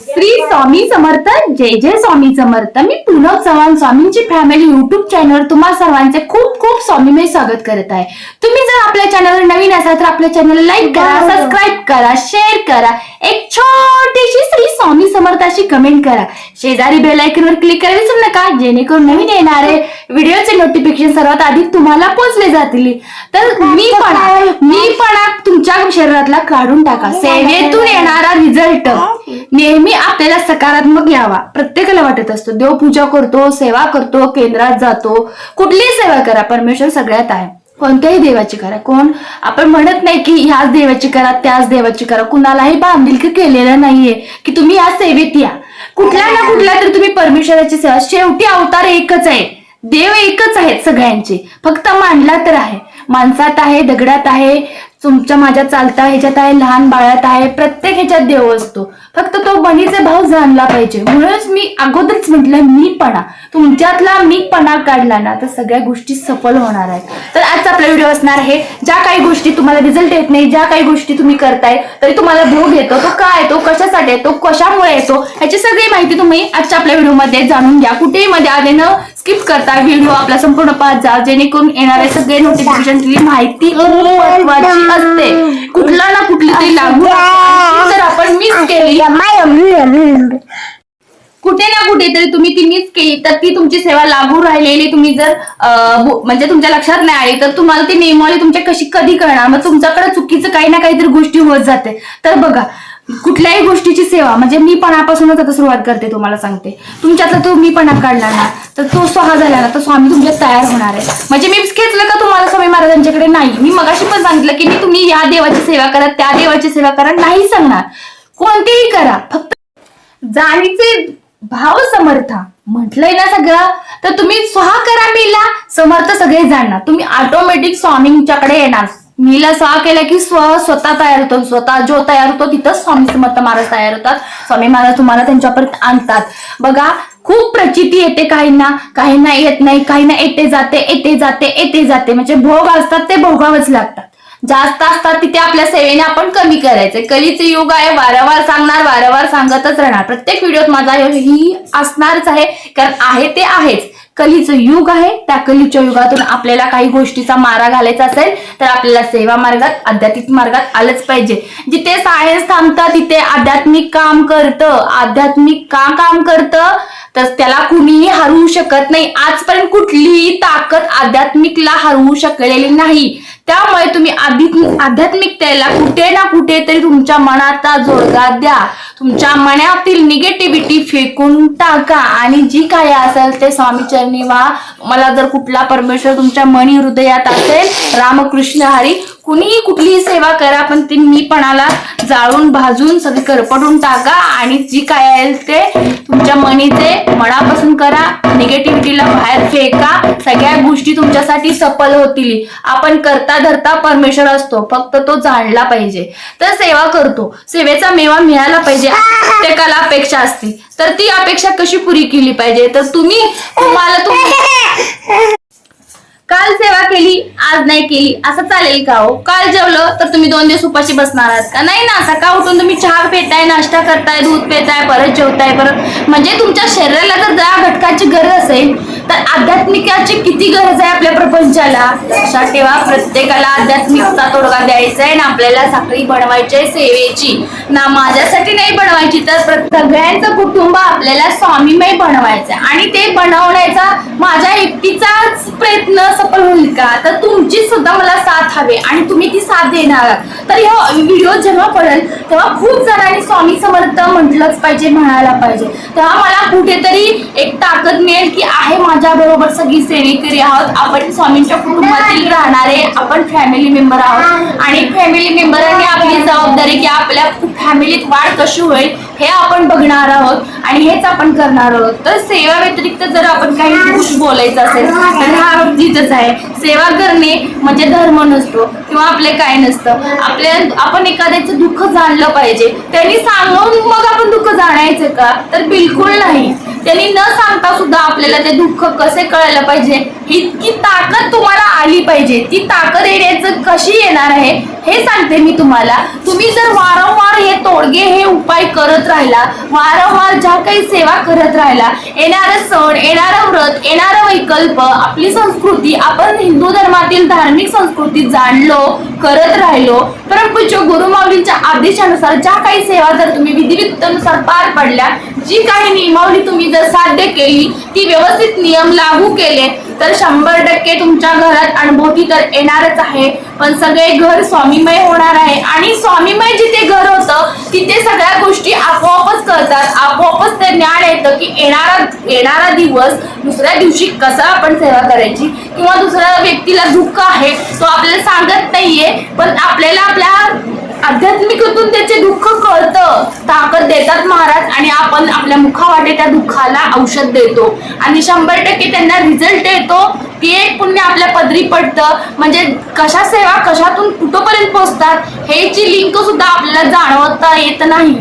श्री स्वामी समर्थ जय जय स्वामी समर्थ. मी पुनव चव्हाण स्वामींची family YouTube channel तुम्हा सर्वांचे खूप खूप स्वामीमय स्वागत करत आहे. तुम्ही आपल्या चॅनलवर नवीन असाल तर आपल्या चॅनल लाईक करा सबस्क्राईब करा शेअर करा. एक छोटीशी श्री स्वामी समर्थाची कमेंट करा. शेजारी बेल वर क्लिक करा विसरू नका जेणेकरून नवीन येणारे व्हिडिओचे नोटिफिकेशन सर्वात आधी तुम्हाला पोहोचले जातील. तर मी पण मी पण तुमच्या शरीरातला काढून टाका. सेवेतून येणारा रिझल्ट नेहमी आपल्याला सकारात्मक यावा. प्रत्येकाला वाटत असतो देवपूजा करतो सेवा करतो केंद्रात जातो कुठलीही सेवा करा परमेश्वर सगळ्यात आहे. कोणत्याही देवाची करा. कोण आपण म्हणत नाही की ह्याच देवाची करा त्याच देवाची करा. कुणालाही बांधिलकी केलेलं नाहीये की तुम्ही या सेवेत या. कुठल्या ना कुठल्या तरी तुम्ही परमेश्वराची सेवा. शेवटी अवतार एकच आहे. देव एकच आहेत सगळ्यांचे. फक्त मांडला तर आहे. माणसात आहे दगडात आहे तुमच्या माझ्या चालता ह्याच्यात आहे लहान बाळात आहे प्रत्येक ह्याच्यात देव असतो. फक्त तो बनीचे भाव जाणला पाहिजे. म्हणूनच मी अगोदरच म्हटलं मीपणा. तुमच्यातला मीपणा काढला ना तर सगळ्या गोष्टी सफल होणार आहेत. तर आजचा आपला व्हिडिओ असणार आहे ज्या काही गोष्टी तुम्हाला रिझल्ट येत नाही ज्या काही गोष्टी तुम्ही करताय तरी तुम्हाला भोग येतो. तो काय येतो कशासाठी येतो कशामुळे येतो ह्याची सगळी माहिती तुम्ही आजच्या आपल्या व्हिडिओमध्ये जाणून घ्या. कुठेही मध्ये आले न स्किप करता व्हिडिओ आपला संपूर्ण पाहत जा जेणेकरून येणारे सगळे नोटिफिकेशन माहिती खूप महत्वाची असते. कुठला ना कुठली तरी लागू असते. जर आपण मिस केली कुठे ना कुठे तरी तुम्ही ती मिस केली तर ती तुमची सेवा लागू राहिलेली तुम्ही जर अं, बो- म्हणजे तुमच्या लक्षात नाही आली तर तुम्हाला ती नियमावली तुमच्या कशी कधी कळणार? मग तुमच्याकडे चुकीचं काही ना काहीतरी गोष्टी होत जाते. तर बघा कुठल्याही गोष्टीची सेवा म्हणजे मी पणापासूनच आता सुरुवात करते तुम्हाला सांगते. तुमच्यातला तो मी पणा काढला ना तर तो स्वहा झाला ना तर स्वामी तुमच्यात तयार होणार आहे. म्हणजे मी घेतलं का तुम्हाला स्वामी महाराजांच्याकडे नाही? मी मगाशी पण सांगितलं की मी तुम्ही या देवाची सेवा करा त्या देवाची सेवा करा नाही सांगणार. कोणतीही करा फक्त जाणीचे भाव समर्था. म्हटलंय ना सगळं तर तुम्ही स्वहा करा मीला समर्थ सगळे जाणणार तुम्ही ऑटोमॅटिक स्वामींच्याकडे येणार. मीला सहा केलं की स्व स्वतः तयार होतो. स्वतः जो तयार होतो तिथंच स्वामी समर्थ महाराज तयार होतात. स्वामी महाराज तुम्हाला त्यांच्यापर्यंत आणतात. बघा खूप प्रचिती येते काहींना. काहींना येत नाही काहींना येते जाते येते जाते येते जाते. म्हणजे भोग असतात ते भोगावंच लागतात. जास्त असतात तिथे आपल्या सेवेने आपण कमी करायचे कलीचे युग आहे वारंवार सांगणार वारंवार सांगतच राहणार. प्रत्येक व्हिडिओत माझा ही असणारच आहे कारण आहे ते आहेच. कलीचं युग आहे. त्या कलीच्या युगातून आपल्याला काही गोष्टीचा मारा घालायचा असेल तर आपल्याला सेवा मार्गात आध्यात्मिक मार्गात आलंच पाहिजे. जिथे सायन्स थांबतं तिथे आध्यात्मिक काम करतं. आध्यात्मिक का काम करतं? तर त्याला कुणीही हरवू शकत नाही. आजपर्यंत कुठलीही ताकद आध्यात्मिकला हरवू शकलेली नाही. त्यामुळे तुम्ही आध्यात्मिकतेला कुठे ना कुठे तरी तुमच्या मनाचा जोडगा द्या. तुमच्या मनातील निगेटिव्हिटी फेकून टाका. आणि जी काय असेल ते स्वामी चरणी मला जर कुठला परमेश्वर तुमच्या मनी हृदयात असेल रामकृष्ण हरी कुणीही कुठलीही सेवा करा पण ती मीपणाला जाळून भाजून सगळी करपटून टाका. आणि जी काय आहे ते तुमच्या मनीचे मनापासून करा. निगेटिव्हिटीला बाहेर फेका. सगळ्या गोष्टी तुमच्यासाठी सफल होतील. आपण करता धरता परमेश्वर असतो. फक्त तो जाणला पाहिजे. तर सेवा करतो. सेवेचा मेवा मिळाला पाहिजे. म्हणजे प्रत्येकाला अपेक्षा असते तर ती अपेक्षा कशी पुरी केली पाहिजे? तर तुम्ही तुम्हाला तुम्ही काल सेवा केली आज नाही केली असं चालेल का हो? काल जेवलं तर तुम्ही दोन दिवस उपाशी बसणार आहात का? नाही ना सकाळ उठून तुम्ही चहा पेताय नाश्ता करताय दूध पेताय परत जेवताय परत म्हणजे तुमच्या शरीराला जर त्या घटकाची गरज असेल. तर आध्यात्मिकाची किती गरज आहे आपल्या प्रपंचाला लक्षात ठेवा प्रत्येकाला आध्यात्मिकता तोडगा द्यायचा आहे ना आपल्याला साखळी बनवायची आहे सेवेची ना माझ्यासाठी नाही बनवायची तर सगळ्यांचं कुटुंब आपल्याला स्वामीमय बनवायचं आहे. आणि ते बनवण्याचा माझ्या एकटीचाच प्रयत्न सफल होईल का तर तुमची सुद्धा मला साथ हवी आणि तुम्ही ती साथ देणार आहात. तर ह्या व्हिडिओ जेव्हा पडेल तेव्हा खूप जणांनी स्वामी समर्थ म्हटलंच पाहिजे म्हणायला पाहिजे. तेव्हा मला कुठेतरी एक ताकद मिळेल की आहे माझ्या बरोबर सगळी सेवेकरी आहोत. आपण स्वामींच्या कुटुंबातील राहणारे आपण फॅमिली मेंबर आहोत. आणि फॅमिली मेंबरांनी आपली जबाबदारी की आपल्या फॅमिलीत वाढ कशी होईल हे आपण बघणार आहोत आणि हेच आपण करणार आहोत. तर सेवा व्यतिरिक्त जर आपण काही बोलायचं असेल तर हा जिथंच आहे. सेवा करणे म्हणजे धर्म नसतो किंवा आपले काय नसतं. आपल्या आपण एखाद्याचं दुःख जाणलं पाहिजे. त्यांनी सांगून मग आपण दुःख जाणायचं का? तर बिलकुल नाही. त्यांनी न सांगता सुद्धा आपल्याला ते दुःख कसे कळायला पाहिजे? इतकी ताकद तुम्हाला आली पाहिजे. ती ताकद येण्याचं कशी येणार आहे हे सांगते मी तुम्हाला. तुम्ही जर वारंवार हे तोडगे हे उपाय करत राहिला वारंवार ज्या काही सेवा करत राहिला येणारं सण येणारं व्रत येणारं वैकल्प आपली संस्कृती आपण हिंदू धर्मातील धार्मिक संस्कृती जाणलो करत राहिलो परंतु गुरुमाऊलींच्या आदेशानुसार ज्या काही सेवा जर तुम्ही विधिविधानुसार पार पडल्या जी काही नियमावली तुम्ही जर साध्य केली ती व्यवस्थित नियम लागू केले तर शंभर टक्के तुमच्या घरात अनुभूती तर येणारच आहे. पण सगळे घर स्वामीमय होणार आहे आणि स्वामीमय जिथे घर होतं तिथे सगळ्या गोष्टी आपोआपच कळतात. आपोआपच ते ज्ञान येतं की येणारा येणारा दिवस दुसऱ्या दिवशी कसा आपण सेवा करायची किंवा दुसऱ्या व्यक्तीला दुःख आहे तो आपल्याला सांगत नाहीये पण आपल्याला आपल्या आध्यात्मिकतून त्याचे दुःख कळतं. ताकद देतात महाराज आणि आपण आपल्या मुखावाटे त्या दुःखाला औषध देतो. आणि शंभर टक्के त्यांना रिझल्ट येतो की एक पुण्य आपल्या पदरी पडतं. म्हणजे कशा सेवा कशातून कुठंपर्यंत पोहोचतात ह्याची लिंक सुद्धा आपल्याला जाणवता येत नाही.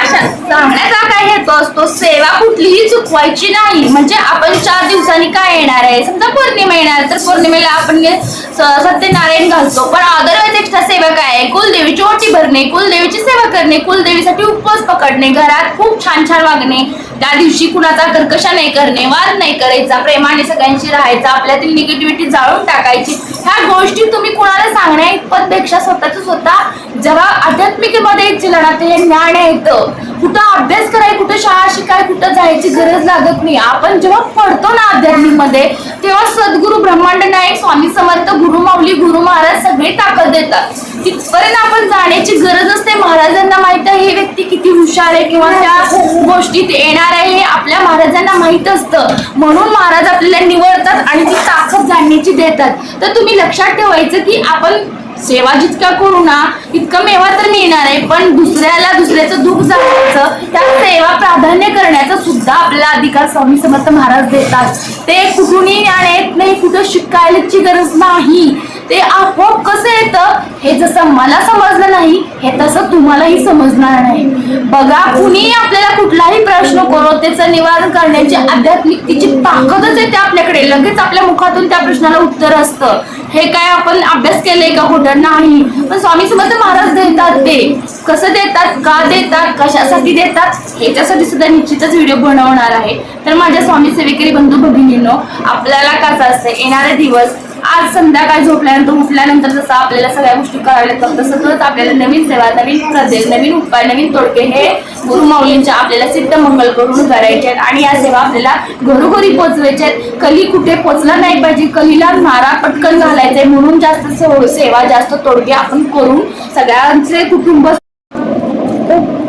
अशा सांगण्याचा काय हेतू असतो? सेवा कुठलीही चुकवायची नाही. म्हणजे आपण चार दिवसांनी काय येणार आहे? समजा पौर्णिमा येणार तर पौर्णिमेला आपण स- सत्यनारायण घालतो. पण अदरवाईज एक्स्ट्रा सेवा काय आहे? कुलदेवीची ओटी भरणे कुलदेवीची सेवा करणे कुलदेवीसाठी उपवास पकडणे घरात खूप छान छान वागणे त्या दिवशी कुणाचा कर्कशा नाही करणे वाद नाही करायचा प्रेमाने सगळ्यांशी राहायचा आपल्यातील निगेटिव्हिटी जाळून टाकायची. ह्या गोष्टी तुम्ही कुणाला सांगण्या इतपतपेक्षा स्वतःच स्वतः जेव्हा आध्यात्मिकेमध्ये चिलना हे ज्ञान येतं कुठं अभ्यास कराय कुठं शाळा शिकाय कुठं जायची गरज लागत नाही. आपण जेव्हा पडतो ना आध्यात्मिकमध्ये तेव्हा सद्गुरु ब्रह्मांड नायक स्वामी समर्थ गुरु माऊली गुरु महाराज सगळे ताकद देतात. तिथपर्यंत आपण जाण्याची गरज असते महाराजांना माहीत आहे हे व्यक्ती किती हुशार आहे किंवा त्या गोष्टीत येणार आहे हे आपल्या महाराजांना माहीत असतं. म्हणून महाराज आपल्याला निवडतात आणि ती ताकद जाणण्याची देतात. तर तुम्ही लक्षात ठेवायचं की आपण सेवा जितका करू ना इतकं मेवा तर मिळणार आहे. पण दुसऱ्याला दुसऱ्याचं दुःख जाण्याचं त्या सेवा प्राधान्य करण्याचा सुद्धा आपल्याला अधिकार स्वामी समर्थ महाराज देतात. ते कुठूनही ज्ञान येत नाही कुठं शिकायची गरज नाही. ते आपोआप कसं येतं हे जसं मला समजलं नाही हे तसं तुम्हालाही समजणार नाही. बघा कुणीही आपल्याला कुठलाही प्रश्न करो त्याचं निवारण करण्याची आध्यात्मिकतेची ताकदच येते आपल्याकडे. लगेच आपल्या मुखातून त्या प्रश्नाला उत्तर असतं. हे काय आपण अभ्यास केलंय का? कुठं नाही. पण स्वामी समर्थ महाराज देतात ते. कसं देतात? का देतात? कशासाठी देतात? ह्याच्यासाठी सुद्धा निश्चितच व्हिडिओ बनवणार आहे. तर माझ्या स्वामी सेवेकरी बंधू भगिनींनो आपल्याला कसं असतं? येणारे दिवस आज संध्याकाळी झोपल्यानंतर उठल्यानंतर जसं आपल्याला सगळ्या गोष्टी कराव्या लागतात तसं तसंच आपल्याला नवीन सेवा नवीन प्रदेश नवीन उपाय नवीन तोडके हे गुरुमाऊलींच्या आपल्याला सिद्ध मंगल करून करायचे आहेत. आणि या सेवा आपल्याला घरोघरी पोहोचवायच्या आहेत. कली कुठे पोचला नाही पाहिजे कलीला नारा पटकन घालायचंय म्हणून जास्त से- सेवा जास्त तोडके आपण करून सगळ्यांचे कुटुंब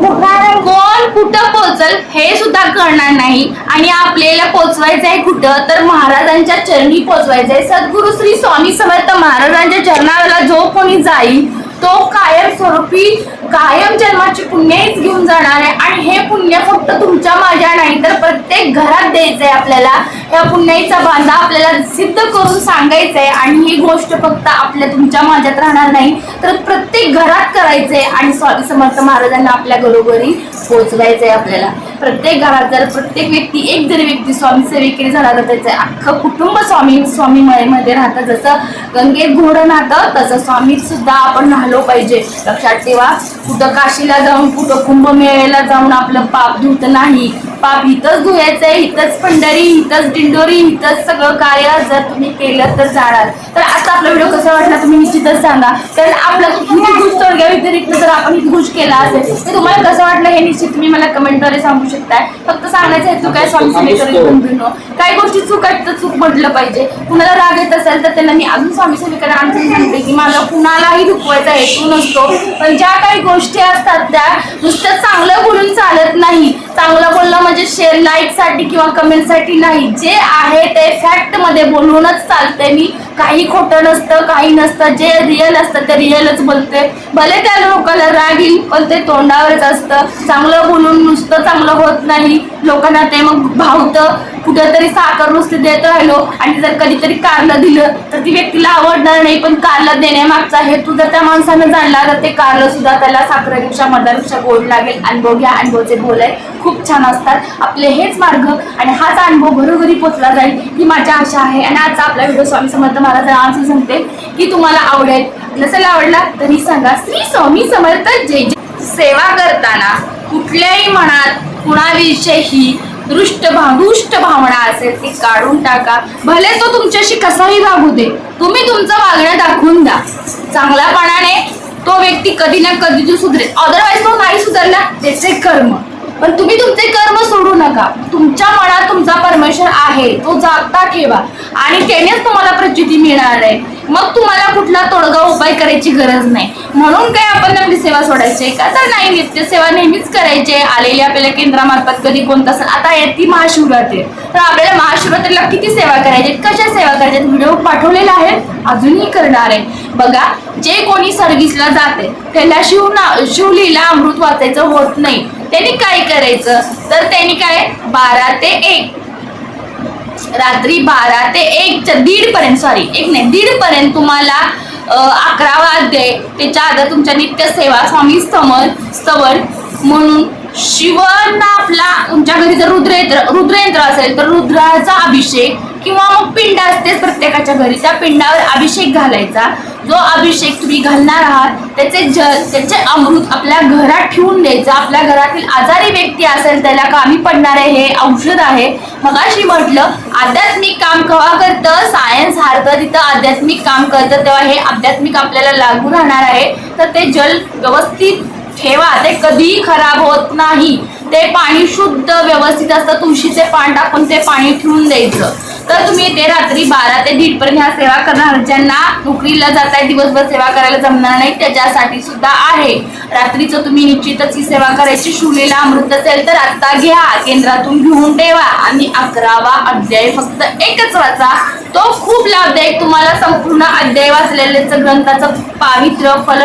कोण कुठं पोचल हे सुद्धा कळणार नाही. आणि आपल्याला पोचवायचं आहे कुठं? तर महाराजांच्या चरणी पोचवायचं आहे सद्गुरु श्री स्वामी समर्थ महाराजांच्या चरणाला जो कोणी जाईल तो कायम स्वरूपी कायम जन्माची पुण्यच घेऊन जाणार आहे. आणि हे पुण्य फक्त तुमच्या माझ्या नाही तर प्रत्येक घरात द्यायचंय आपल्याला. या पुण्याचा बांधा आपल्याला सिद्ध करून सांगायचंय. आणि ही गोष्ट फक्त आपल्या तुमच्या माझ्यात राहणार नाही तर प्रत्येक घरात करायचंय. आणि स्वामी समर्थ महाराजांना आपल्या घरोघरी पोहोचवायचंय आपल्याला. प्रत्येक घरात जर प्रत्येक व्यक्ती एक जरी व्यक्ती स्वामी सेवेकरी झाला तर त्याचं अख्खं कुटुंब स्वामी स्वामी मध्ये राहतं. जसं गंगेत घोडं नातं तसं स्वामीत सुद्धा आपण राहिलो पाहिजे. लक्षात ठेवा कुठं काशीला जाऊन कुठं कुंभमेळ्याला जाऊन आपलं पाप धुत नाही. पाप इथंच धुयायचंय इथंच पंढरी इथंच दिंडोरी इथंच सगळं कार्य जर तुम्ही केलं तर जाणार. तर आता आपला व्हिडिओ कसा वाटला तुम्ही निश्चितच सांगा. तर आपला तोडग्या व्यतिरिक्त जर आपण ही गोष्ट केला असेल तर तुम्हाला कसं वाटलं हे निश्चित तुम्ही मला कमेंटद्वारे सांगू शकताय. फक्त सांगायचं हेतू काय स्वामी बंधूंनो काही गोष्टी चूक आहेत तर चूक म्हटलं पाहिजे. कुणाला राग येत असेल तर त्यांना मी अजून स्वामी सेवेकडे आणखी सांगते की मला कुणालाही दुखवायचा हेतू नसतो. पण ज्या काही गोष्टी असतात त्या नुसतं चांगलं बोलून चालत नाही. चांगलं बोलणं म्हणजे शेअर लाईकसाठी किंवा कमेंटसाठी नाही. जे आहे ते फॅक्टमध्ये बोलूनच चालते मी. काही खोटं नसतं काही नसतं. जे रिअल असतं ते रिअलच बोलते भले त्या लोकांना राग येईल पण ते तोंडावरच असतं. चांगलं बोलून नुसतं चांगलं होत नाही. लोकांना ते मग भावतं. कुठेतरी साखर नुसते देत राहिलो. आणि जर कधीतरी कारलं दिलं तर ती व्यक्तीला आवडणार नाही पण कारलं देण्यामागचा हेतू जर त्या माणसानं जाणला तर ते कारलं सुद्धा त्याला साखरेपेक्षा मधापेक्षा गोड लागेल. अनुभव घ्या अनुभवचे बोल आहे खूप छान असतात. आपले हेच मार्ग. आणि हाच अनुभव घरोघरी पोचला जाईल ही माझी आशा आहे. आणि आजचा आपला व्हिडिओ स्वामी समर्थ महाराज सांगते की तुम्हाला आवडेल. नसेल आवडला तरी सांगा श्री स्वामी समर्थ जे जय. सेवा करताना कुठल्याही मनात कुणाविषयी दृष्ट भाव भावना असेल ती काढून टाका. भले तो तुमच्याशी कसाही वागू दे तुम्ही तुमचं वागणं दाखवून द्या. चांगल्यापणाने तो व्यक्ती कधी ना कधी तो सुधरेल. अदरवाईज तो नाही सुधारला त्याचे कर्म. पण तुम्ही तुमचे कर्म सोडू नका. तुमच्या मनात तुमचा परमेश्वर आहे. तो जागता ठेवा. आणि त्यानेच तुम्हाला प्रचिती मिळणार आहे. मग तुम्हाला कुठला तोडगा उपाय करायची गरज नाही. म्हणून काय आपण आपली सेवा सोडायची का? तर नाही नित्य सेवा नेहमीच करायची आहे. आलेली आपल्याला केंद्रामार्फत कधी कोणता सण आता आहे ती महाशिवरात्री. तर आपल्याला महाशिवरात्रीला किती सेवा करायची कशा सेवा करायच्या व्हिडिओ पाठवलेला आहे. अजूनही करणार आहे. बघा जे कोणी सर्व्हिसला जाते त्याला शिवना शिवलीला अमृत वाचायचं होत नाही. त्यांनी काय करायचं? तर त्यांनी काय? बारा ते एक. रात्री बारा ते एक दीड पर्यंत सॉरी एक नाही दीड पर्यंत तुम्हाला अकरा वाजले. त्याच्या आधार तुमच्या नित्य सेवा स्वामी स्तमर स्तवर म्हणून शिवांना आपला तुमच्या घरी जर रुद्रयंत्र रुद्रयंत्र असेल तर रुद्राचा अभिषेक किंवा मग पिंड असतेच प्रत्येकाच्या घरी. त्या पिंडावर अभिषेक घालायचा. जो अभिषेक तुम्ही घालणार आहात त्याचे जल त्याचे अमृत आपल्या घरात ठेवून द्यायचं. आपल्या घरातील आजारी व्यक्ती असेल त्याला कामी पडणारे हे औषध आहे. मगाशी म्हटलं आध्यात्मिक काम केव्हा करतं? सायन्स हारतं तिथं आध्यात्मिक काम करतं. तेव्हा हे आध्यात्मिक आपल्याला लागू राहणार आहे. तर ते जल व्यवस्थित ठेवा. ते कधीही खराब होत नाही. ते पाणी शुद्ध व्यवस्थित असतं. तुळशीचे पान टाकून ते पाणी ठेवून द्यायचं. तर तुम्ही ते रात्री बारा ते दीड पर्यंत ह्या सेवा करणार. ज्यांना नोकरीला जाताय दिवसभर सेवा करायला जमणार नाही त्याच्यासाठी सुद्धा आहे. रात्रीचं तुम्ही निश्चितच ही सेवा करायची. शिवलेला अमृत असेल तर आता घ्या. केंद्रातून घेऊन ठेवा. आणि अकरावा अध्याय फक्त एकच वाचा. तो खूप लाभदायक. तुम्हाला संपूर्ण अध्याय वाचलेल्याचं ग्रंथाचं पावित्र्य फल